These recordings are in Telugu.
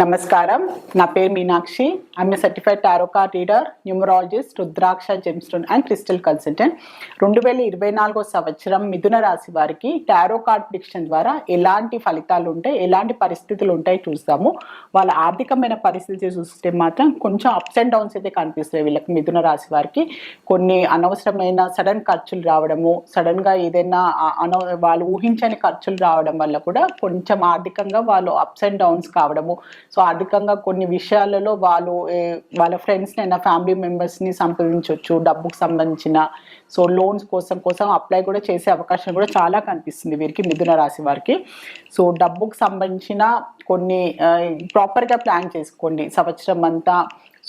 నమస్కారం. నా పేరు Meenakshi. I'm certified tarot card reader numerologist rudraksha gemstone and crystal consultant రెండు వేల ఇరవై నాలుగో సంవత్సరం మిథున రాశి వారికి టారో కార్డ్ ప్రిడిక్షన్ ద్వారా ఎలాంటి ఫలితాలు ఉంటాయి ఎలాంటి పరిస్థితులు ఉంటాయి చూస్తాము. వాళ్ళ ఆర్థికమైన పరిస్థితి చూస్తే మాత్రం కొంచెం అప్స్ అండ్ డౌన్స్ అయితే కనిపిస్తాయి వీళ్ళకి మిథున రాశి వారికి. కొన్ని అనవసరమైన సడన్ ఖర్చులు రావడము సడన్గా ఏదైనా అన వాళ్ళు ఊహించని ఖర్చులు రావడం వల్ల కూడా కొంచెం ఆర్థికంగా వాళ్ళు అప్స్ అండ్ డౌన్స్ కావడము సో ఆర్థికంగా కొన్ని విషయాలలో వాళ్ళు వాళ్ళ ఫ్రెండ్స్ని అయినా ఫ్యామిలీ మెంబర్స్ని సంప్రదించవచ్చు డబ్బుకు సంబంధించిన. సో లోన్స్ కోసం కోసం అప్లై కూడా చేసే అవకాశం కూడా చాలా కనిపిస్తుంది వీరికి మిథున రాశి వారికి. సో డబ్బుకు సంబంధించిన కొన్ని ప్రాపర్గా ప్లాన్ చేసుకోండి. సంవత్సరం అంతా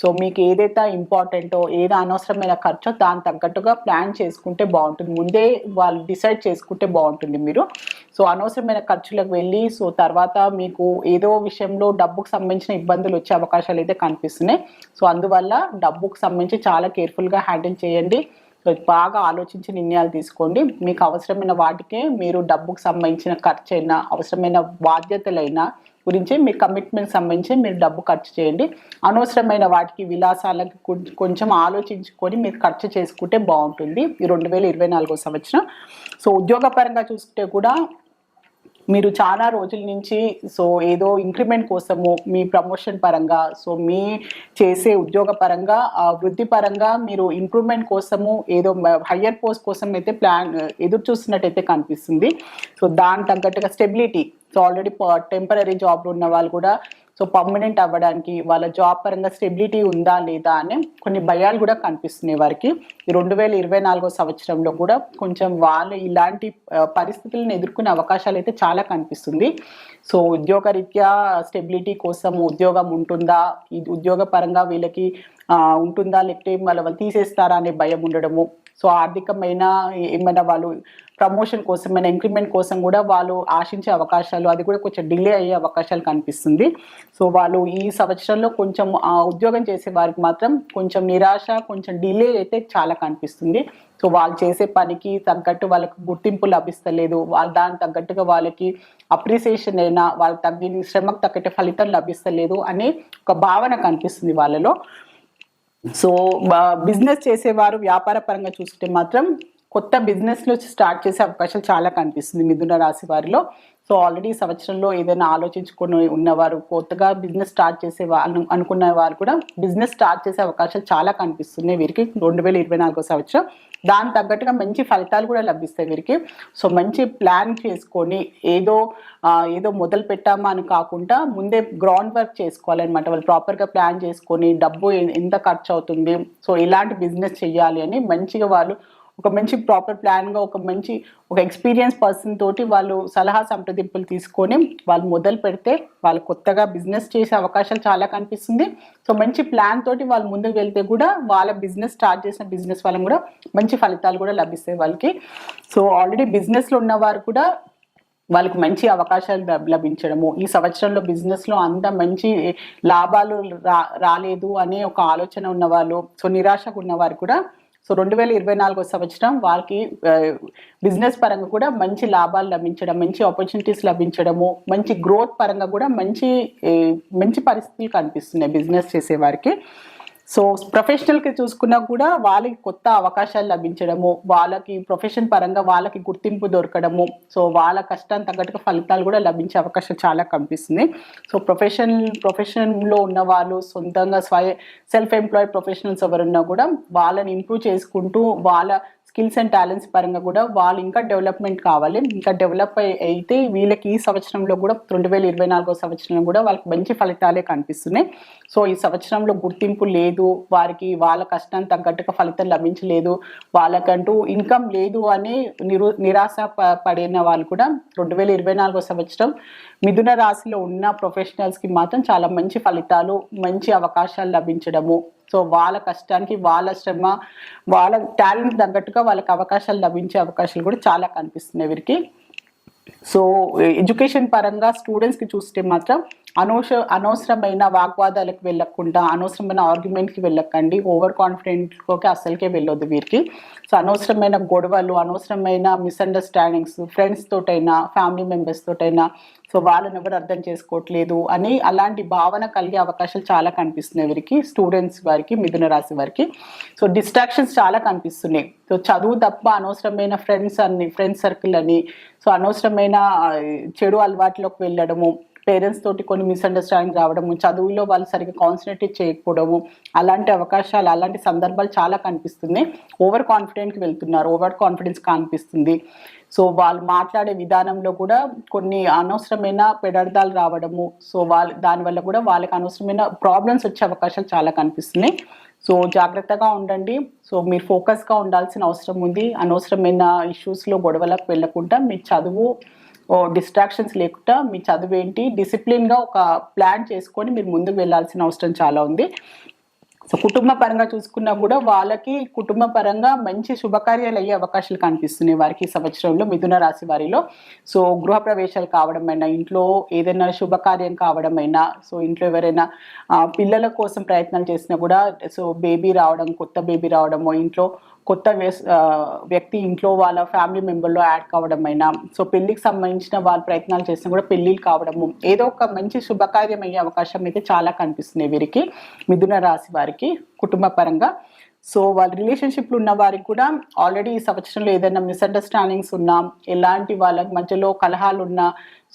సో మీకు ఏదైతే ఇంపార్టెంటో ఏది అనవసరమైన ఖర్చో దాని తగ్గట్టుగా ప్లాన్ చేసుకుంటే బాగుంటుంది. ముందే వాళ్ళు డిసైడ్ చేసుకుంటే బాగుంటుంది మీరు. సో అనవసరమైన ఖర్చులకు వెళ్ళి సో తర్వాత మీకు ఏదో విషయంలో డబ్బుకు సంబంధించిన ఇబ్బందులు వచ్చే అవకాశాలు అయితే కనిపిస్తున్నాయి. సో అందువల్ల డబ్బుకు సంబంధించి చాలా కేర్ఫుల్గా హ్యాండిల్ చేయండి. సో బాగా ఆలోచించి నిర్ణయాలు తీసుకోండి. మీకు అవసరమైన వాటికే మీరు డబ్బుకు సంబంధించిన ఖర్చు అయినా అవసరమైన బాధ్యతలైనా గురించి మీ కమిట్మెంట్ సంబంధించి మీరు డబ్బు ఖర్చు చేయండి. అనవసరమైన వాటికి విలాసాలకు కొంచెం ఆలోచించుకొని మీరు ఖర్చు చేసుకుంటే బాగుంటుంది. ఈ రెండు వేల ఇరవై నాలుగో సంవత్సరం. సో ఉద్యోగపరంగా చూసుకుంటే కూడా మీరు చాలా రోజుల నుంచి సో ఏదో ఇంక్రిమెంట్ కోసము మీ ప్రమోషన్ పరంగా సో మీ చేసే ఉద్యోగ పరంగా వృద్ధి పరంగా మీరు ఇంప్రూవ్మెంట్ కోసము ఏదో హయ్యర్ పోస్ట్ కోసం అయితే ప్లాన్ ఎదురు చూస్తున్నట్టయితే కనిపిస్తుంది. సో దాని తగ్గట్టుగా స్టెబిలిటీ సో ఆల్రెడీ టెంపరీ జాబ్లో ఉన్న వాళ్ళు కూడా సో పర్మనెంట్ అవ్వడానికి వాళ్ళ జాబ్ పరంగా స్టెబిలిటీ ఉందా లేదా అనే కొన్ని భయాలు కూడా కనిపిస్తున్నాయి వారికి. రెండు వేల ఇరవై నాలుగో సంవత్సరంలో కూడా కొంచెం వాళ్ళు ఇలాంటి పరిస్థితులను ఎదుర్కొనే అవకాశాలు అయితే చాలా కనిపిస్తుంది. సో ఉద్యోగరీత్యా స్టెబిలిటీ కోసం ఉద్యోగం ఉంటుందా? ఉద్యోగ పరంగా వీళ్ళకి ఉంటుందా? లేకపోతే వాళ్ళు తీసేస్తారా అనే భయం ఉండడము. సో ఆర్థికమైన ఏమైనా వాళ్ళు ప్రమోషన్ కోసం ఏమైనా ఇంక్రిమెంట్ కోసం కూడా వాళ్ళు ఆశించే అవకాశాలు అది కూడా కొంచెం డిలే అయ్యే అవకాశాలు కనిపిస్తుంది. సో వాళ్ళు ఈ సంవత్సరంలో కొంచెం ఆ, ఉద్యోగం చేసే వారికి మాత్రం కొంచెం నిరాశ కొంచెం డిలే అయితే చాలా కనిపిస్తుంది. సో వాళ్ళు చేసే పనికి తగ్గట్టు వాళ్ళకి గుర్తింపు లభిస్తలేదు. వాళ్ళు దానికి తగ్గట్టుగా వాళ్ళకి అప్రిసియేషన్ అయినా వాళ్ళ తగ్గిన శ్రమకు తగ్గట్టు ఫలితం లభిస్తలేదు అనే ఒక భావన కనిపిస్తుంది వాళ్ళలో. సో బిజినెస్ చేసేవారు వ్యాపార పరంగా చూసుకుంటే మాత్రం కొత్త బిజినెస్లు స్టార్ట్ చేసే అవకాశాలు చాలా కనిపిస్తుంది మిథున రాశి వారిలో. సో ఆల్రెడీ సంవత్సరంలో ఏదైనా ఆలోచించుకొని ఉన్నవారు కొత్తగా బిజినెస్ స్టార్ట్ చేసే వాళ్ళు అనుకున్న వారు కూడా బిజినెస్ స్టార్ట్ చేసే అవకాశాలు చాలా కనిపిస్తున్నాయి వీరికి రెండు వేల ఇరవై నాలుగో సంవత్సరం. దాని తగ్గట్టుగా మంచి ఫలితాలు కూడా లభిస్తాయి వీరికి. సో మంచి ప్లాన్ చేసుకొని ఏదో ఏదో మొదలు పెట్టామా అని కాకుండా ముందే గ్రౌండ్ వర్క్ చేసుకోవాలన్నమాట. వాళ్ళు ప్రాపర్గా ప్లాన్ చేసుకొని డబ్బు ఎంత ఖర్చు అవుతుంది? సో ఇలాంటి బిజినెస్ చేయాలి అని మంచిగా వాళ్ళు ఒక మంచి ప్రాపర్ ప్లాన్గా ఒక మంచి ఒక ఎక్స్పీరియన్స్ పర్సన్ తోటి వాళ్ళు సలహా సంప్రదింపులు తీసుకొని వాళ్ళు మొదలు పెడితే వాళ్ళు కొత్తగా బిజినెస్ చేసే అవకాశాలు చాలా కనిపిస్తుంది. సో మంచి ప్లాన్ తోటి వాళ్ళు ముందుకు వెళ్తే కూడా వాళ్ళ బిజినెస్ స్టార్ట్ చేసిన బిజినెస్ వాళ్ళని కూడా మంచి ఫలితాలు కూడా లభిస్తాయి వాళ్ళకి. సో ఆల్రెడీ బిజినెస్లో ఉన్నవారు కూడా వాళ్ళకి మంచి అవకాశాలు లభించడము. ఈ సంవత్సరంలో బిజినెస్లో అంత మంచి లాభాలు రా రాలేదు అనే ఒక ఆలోచన ఉన్నవాళ్ళు సో నిరాశకు ఉన్నవారు కూడా సో రెండు వేల ఇరవై నాలుగో సంవత్సరం వాళ్ళకి బిజినెస్ పరంగా కూడా మంచి లాభాలు లభించడం మంచి ఆపర్చునిటీస్ లభించడము మంచి గ్రోత్ పరంగా కూడా మంచి మంచి పరిస్థితులు కనిపిస్తున్నాయి బిజినెస్ చేసేవారికి. సో ప్రొఫెషనల్కి చూసుకున్నా కూడా వాళ్ళకి కొత్త అవకాశాలు లభించడము వాళ్ళకి ప్రొఫెషన్ పరంగా వాళ్ళకి గుర్తింపు దొరకడము సో వాళ్ళ కష్టానికి తగ్గట్టుగా ఫలితాలు కూడా లభించే అవకాశం చాలా కనిపిస్తుంది. సో ప్రొఫెషన్ ప్రొఫెషన్లో ఉన్న వాళ్ళు సొంతంగా స్వయ సెల్ఫ్ ఎంప్లాయిడ్ ప్రొఫెషనల్స్ ఎవరున్నా కూడా వాళ్ళని ఇంప్రూవ్ చేసుకుంటూ వాళ్ళ స్కిల్స్ అండ్ టాలెంట్స్ పరంగా కూడా వాళ్ళు ఇంకా డెవలప్మెంట్ కావాలి. ఇంకా డెవలప్ అయితే వీళ్ళకి ఈ సంవత్సరంలో కూడా రెండు వేల ఇరవై నాలుగో సంవత్సరంలో కూడా వాళ్ళకి మంచి ఫలితాలే కనిపిస్తున్నాయి. సో ఈ సంవత్సరంలో గుర్తింపు లేదు వారికి వాళ్ళ కష్టానికి తగ్గట్టుగా ఫలితం లభించలేదు వాళ్ళకంటూ ఇన్కమ్ లేదు అని నిరు నిరాశ ప- పడిన వాళ్ళు కూడా రెండు వేల ఇరవై నాలుగో సంవత్సరం మిథున రాశిలో ఉన్న ప్రొఫెషనల్స్కి మాత్రం చాలా మంచి ఫలితాలు మంచి అవకాశాలు లభించడము సో వాళ్ళ కష్టానికి వాళ్ళ శ్రమ వాళ్ళ టాలెంట్ తగ్గట్టుగా వాళ్ళకి అవకాశాలు లభించే అవకాశాలు కూడా చాలా కనిపిస్తున్నాయి వీరికి. సో ఎడ్యుకేషన్ పరంగా స్టూడెంట్స్కి చూస్తే మాత్రం అనవసర అనవసరమైన వాగ్వాదాలకు వెళ్ళకుండా అనవసరమైన ఆర్గ్యుమెంట్కి వెళ్ళకండి. ఓవర్ కాన్ఫిడెంట్లోకి అసలుకే వెళ్ళొద్దు వీరికి. సో అనవసరమైన గొడవలు అనవసరమైన మిస్అండర్స్టాండింగ్స్ ఫ్రెండ్స్ తోటైనా ఫ్యామిలీ మెంబర్స్ తోటైనా సో వాళ్ళని ఎవరు అర్థం చేసుకోవట్లేదు అని అలాంటి భావన కలిగే అవకాశాలు చాలా కనిపిస్తున్నాయి వీరికి స్టూడెంట్స్ వారికి మిథున రాశి వారికి. సో డిస్ట్రాక్షన్స్ చాలా కనిపిస్తున్నాయి. సో చదువు తప్ప అనవసరమైన ఫ్రెండ్స్ అని ఫ్రెండ్స్ సర్కిల్ అని సో అనవసరమైన చెడు అలవాట్లోకి వెళ్ళడము పేరెంట్స్ తోటి కొన్ని మిస్అండర్స్టాండింగ్ రావడము చదువులో వాళ్ళు సరిగ్గా కాన్సన్ట్రేట్ చేయకపోవడము అలాంటి అవకాశాలు అలాంటి సందర్భాలు చాలా కనిపిస్తున్నాయి. ఓవర్ కాన్ఫిడెంట్కి వెళ్తున్నారు ఓవర్ కాన్ఫిడెన్స్ కనిపిస్తుంది. సో వాళ్ళు మాట్లాడే విధానంలో కూడా కొన్ని అనవసరమైన పెడర్థాలు రావడము సో వాళ్ళ దానివల్ల కూడా వాళ్ళకి అనవసరమైన ప్రాబ్లమ్స్ వచ్చే అవకాశాలు చాలా కనిపిస్తున్నాయి. సో జాగ్రత్తగా ఉండండి. సో మీరు ఫోకస్గా ఉండాల్సిన అవసరం ఉంది. అనవసరమైన ఇష్యూస్లో గొడవలకు వెళ్ళకుండా మీ చదువు డిస్ట్రాక్షన్స్ లేకుండా మీ చదువు ఏంటి డిసిప్లిన్గా ఒక ప్లాన్ చేసుకొని మీరు ముందుకు వెళ్ళాల్సిన అవసరం చాలా ఉంది. సో కుటుంబ పరంగా చూసుకున్నా కూడా వాళ్ళకి కుటుంబ పరంగా మంచి శుభకార్యాలు అయ్యే అవకాశాలు కనిపిస్తున్నాయి వారికి సంవత్సరంలో మిథున రాశి వారిలో. సో గృహ ప్రవేశాలు కావడమైనా ఇంట్లో ఏదైనా శుభకార్యం కావడమైనా సో ఇంట్లో ఎవరైనా పిల్లల కోసం ప్రయత్నాలు చేసినా కూడా సో బేబీ రావడం కొత్త బేబీ రావడమో ఇంట్లో కొత్త వ్యక్తి ఇంట్లో వాళ్ళ ఫ్యామిలీ మెంబర్లో యాడ్ కావడం అయినా సో పెళ్ళికి సంబంధించిన వాళ్ళ ప్రయత్నాలు చేసినా కూడా పెళ్ళిళ్ళు కావడము ఏదో ఒక మంచి శుభకార్యం అయ్యే అవకాశం అయితే చాలా కనిపిస్తున్నాయి వీరికి మిథున రాశి వారికి. కుటుంబ పరంగా సో వాళ్ళ రిలేషన్షిప్లు ఉన్న వారికి కూడా ఆల్రెడీ ఈ సంవత్సరంలో ఏదైనా మిస్అండర్స్టాండింగ్స్ ఉన్నా ఎలాంటి వాళ్ళ మధ్యలో కలహాలు ఉన్నా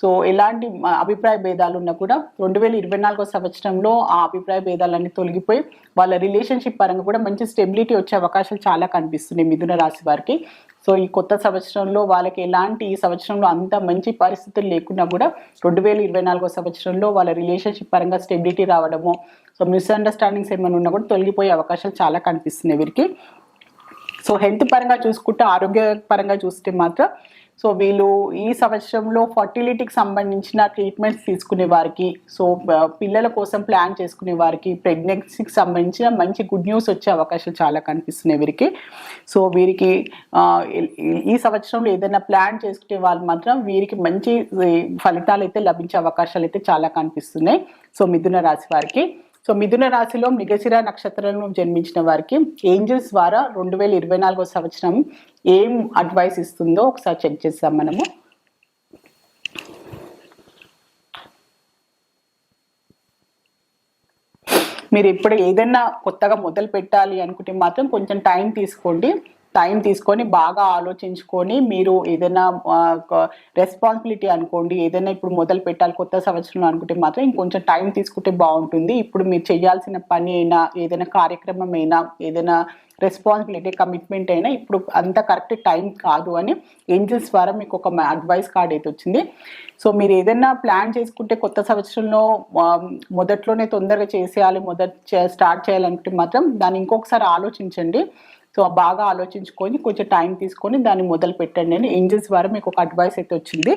సో ఎలాంటి అభిప్రాయ భేదాలు ఉన్నా కూడా రెండు వేల ఇరవై నాలుగో సంవత్సరంలో ఆ అభిప్రాయ భేదాలన్నీ తొలగిపోయి వాళ్ళ రిలేషన్షిప్ పరంగా కూడా మంచి స్టెబిలిటీ వచ్చే అవకాశాలు చాలా కనిపిస్తున్నాయి మిథున రాశి వారికి. సో ఈ కొత్త సంవత్సరంలో వాళ్ళకి ఎలాంటి ఈ సంవత్సరంలో అంత మంచి పరిస్థితులు లేకున్నా కూడా రెండు వేల ఇరవై నాలుగో సంవత్సరంలో వాళ్ళ రిలేషన్షిప్ పరంగా స్టెబిలిటీ రావడము సో మిస్అండర్స్టాండింగ్స్ ఏమైనా ఉన్నా కూడా తొలగిపోయే అవకాశాలు చాలా కనిపిస్తున్నాయి వీరికి. సో హెల్త్ పరంగా చూసుకుంటే ఆరోగ్య పరంగా చూస్తే మాత్రం సో వీళ్ళు ఈ సంవత్సరంలో ఫర్టిలిటీకి సంబంధించిన ట్రీట్మెంట్స్ తీసుకునే వారికి సో పిల్లల కోసం ప్లాన్ చేసుకునే వారికి ప్రెగ్నెన్సీకి సంబంధించిన మంచి గుడ్ న్యూస్ వచ్చే అవకాశాలు చాలా కనిపిస్తున్నాయి వీరికి. సో వీరికి ఈ- సంవత్సరంలో ఏదైనా ప్లాన్ చేసుకునే వాళ్ళు మాత్రం వీరికి మంచి ఫలితాలు అయితే లభించే అవకాశాలు అయితే చాలా కనిపిస్తున్నాయి. సో మిథున రాశి వారికి. సో మిథున రాశిలో మృగశిర నక్షత్రంలో జన్మించిన వారికి ఏంజల్స్ ద్వారా రెండు వేల ఇరవై నాలుగో సంవత్సరం ఏం అడ్వైస్ ఇస్తుందో ఒకసారి చెక్ చేస్తాం మనము. మీరు ఇప్పుడు ఏదైనా కొత్తగా మొదలు పెట్టాలి అనుకుంటే మాత్రం కొంచెం టైం తీసుకోండి. టైం తీసుకొని బాగా ఆలోచించుకొని మీరు ఏదైనా రెస్పాన్సిబిలిటీ అనుకోండి ఏదైనా ఇప్పుడు మొదలు పెట్టాలి కొత్త సంవత్సరంలో అనుకుంటే మాత్రం ఇంకొంచెం టైం తీసుకుంటే బాగుంటుంది. ఇప్పుడు మీరు చేయాల్సిన పని అయినా ఏదైనా కార్యక్రమం అయినా ఏదైనా రెస్పాన్సిబిలిటీ కమిట్మెంట్ అయినా ఇప్పుడు అంత కరెక్ట్ టైం కాదు అని ఏంజల్స్ ద్వారా మీకు ఒక అడ్వైస్ కార్డ్ అయితే వచ్చింది. సో మీరు ఏదైనా ప్లాన్ చేసుకుంటే కొత్త సంవత్సరంలో మొదట్లోనే తొందరగా చేసేయాలి మొదట స్టార్ట్ చేయాలనుకుంటే మాత్రం దాన్ని ఇంకొకసారి ఆలోచించండి. సో బాగా ఆలోచించుకొని కొంచెం టైం తీసుకొని దాన్ని మొదలు పెట్టండి అని ఏంజల్స్ ద్వారా మీకు ఒక అడ్వైస్ అయితే వచ్చింది.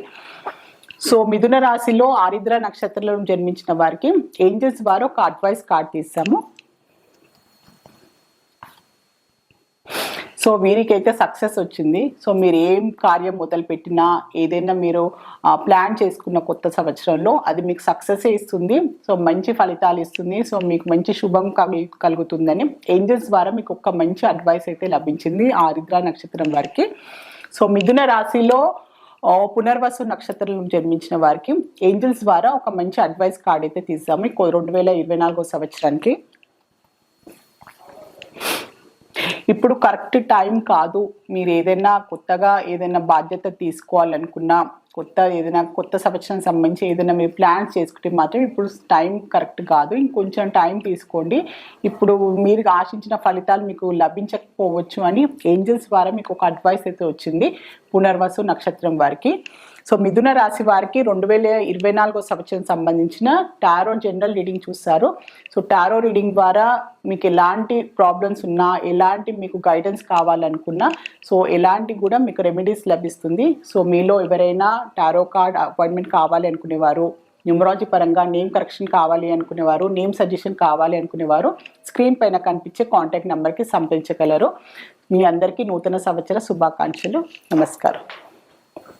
సో మిథున రాశిలో ఆరిద్ర నక్షత్రంలో జన్మించిన వారికి ఏంజల్స్ ద్వారా ఒక అడ్వైస్ కార్డ్ తీస్తాము సో వీరికైతే సక్సెస్ వచ్చింది. సో మీరు ఏం కార్యం మొదలుపెట్టినా ఏదైనా మీరు ప్లాన్ చేసుకున్న కొత్త సంవత్సరంలో అది మీకు సక్సెస్ ఇస్తుంది. సో మంచి ఫలితాలు ఇస్తుంది. సో మీకు మంచి శుభం కలుగుతుందని ఏంజల్స్ ద్వారా మీకు ఒక మంచి అడ్వైస్ అయితే లభించింది ఆరిద్ర నక్షత్రం వారికి. సో మిథున రాశిలో పునర్వసు నక్షత్రం జన్మించిన వారికి ఏంజల్స్ ద్వారా ఒక మంచి అడ్వైస్ కార్డ్ అయితే తీసాము రెండు వేల ఇరవై నాలుగో సంవత్సరానికి. ఇప్పుడు కరెక్ట్ టైం కాదు. మీరు ఏదైనా కొత్తగా ఏదైనా బాధ్యత తీసుకోవాలనుకున్నా కొత్త ఏదైనా కొత్త సంవత్సరం సంబంధించి ఏదైనా మీరు ప్లాన్స్ చేసుకుంటే మాత్రం ఇప్పుడు టైం కరెక్ట్ కాదు. ఇంకొంచెం టైం తీసుకోండి. ఇప్పుడు మీరు ఆశించిన ఫలితాలు మీకు లభించకపోవచ్చు అని ఏంజల్స్ ద్వారా మీకు ఒక అడ్వైస్ అయితే వచ్చింది. పునర్వసు నక్షత్రం వారికి. సో మిథున రాశి వారికి రెండు వేల ఇరవై నాలుగో సంవత్సరం సంబంధించిన టారో జనరల్ రీడింగ్ చూస్తారు. సో టారో రీడింగ్ ద్వారా మీకు ఎలాంటి ప్రాబ్లమ్స్ ఉన్నా ఎలాంటి మీకు గైడెన్స్ కావాలనుకున్నా సో ఎలాంటి కూడా మీకు రెమెడీస్ లభిస్తుంది. సో మీలో ఎవరైనా టారో కార్డ్ అపాయింట్మెంట్ కావాలి అనుకునేవారు న్యూమరాలజీ పరంగా నేమ్ కరెక్షన్ కావాలి అనుకునేవారు నేమ్ సజెషన్ కావాలి అనుకునేవారు స్క్రీన్ పైన కనిపించే కాంటాక్ట్ నెంబర్కి సంప్రదించగలరు. మీ అందరికీ నూతన సంవత్సర శుభాకాంక్షలు. నమస్కారం.